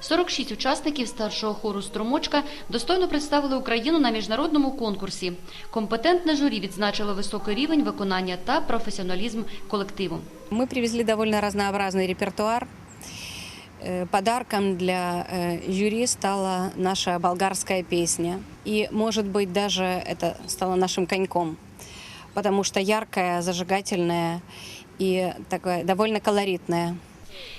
46 учасників старшого хору Струмочка достойно представили Україну на міжнародному конкурсі. Компетентне журі відзначило високий рівень виконання та професіоналізм колективу. Мы привезли довольно разнообразный репертуар. Э, Подарком для э, жюри стала наша болгарская песня. И, может быть, даже это стало нашим коньком, потому что яркая, зажигательная и такая довольно колоритная.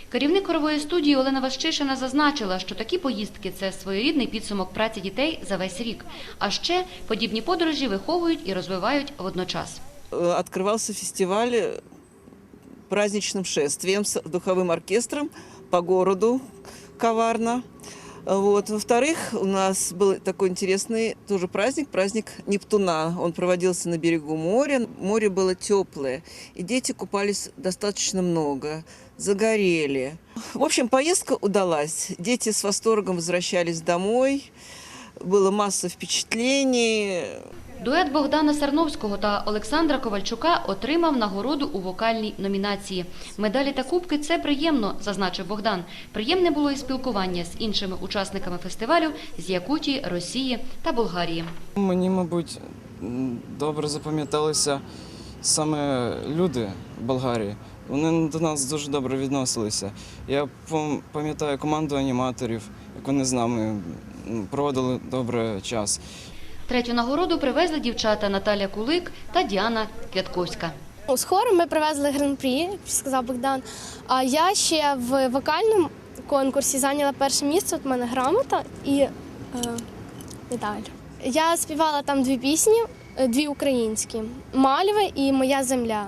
Керівник хорової студії Олена Ващишина зазначила, що такі поїздки це своєрідний підсумок праці дітей за весь рік. А ще подібні подорожі виховують і розвивають водночас. Э, открывался фестиваль э, праздничным шествием с духовым оркестром по городу Коварно. Вот. Во-вторых, у нас был такой интересный тоже праздник, праздник Нептуна. Он проводился на берегу моря. Море было теплое, и дети купались достаточно много, загорели. В общем, поездка удалась. Дети с восторгом возвращались домой. Было масса впечатлений. Дует Богдана Сарновського та Олександра Ковальчука отримав нагороду у вокальній номінації. Медалі та кубки це приємно, зазначив Богдан. Приємне було і спілкування з іншими учасниками фестивалю з Якутії, Росії та Болгарії. Мені, мабуть, добре запам'яталися саме люди Болгарії. Вони до нас дуже добре відносилися. Я пам- пам'ятаю команду аніматорів, як вони з нами проводили добре час. Третю нагороду привезли дівчата Наталя Кулик та Діана Квятковська. З хором ми привезли гран-прі, сказав Богдан. А я ще в вокальному конкурсі зайняла перше місце. От в мене грамота і е, медаль. Я співала там дві пісні, е, дві українські Мальви і Моя земля.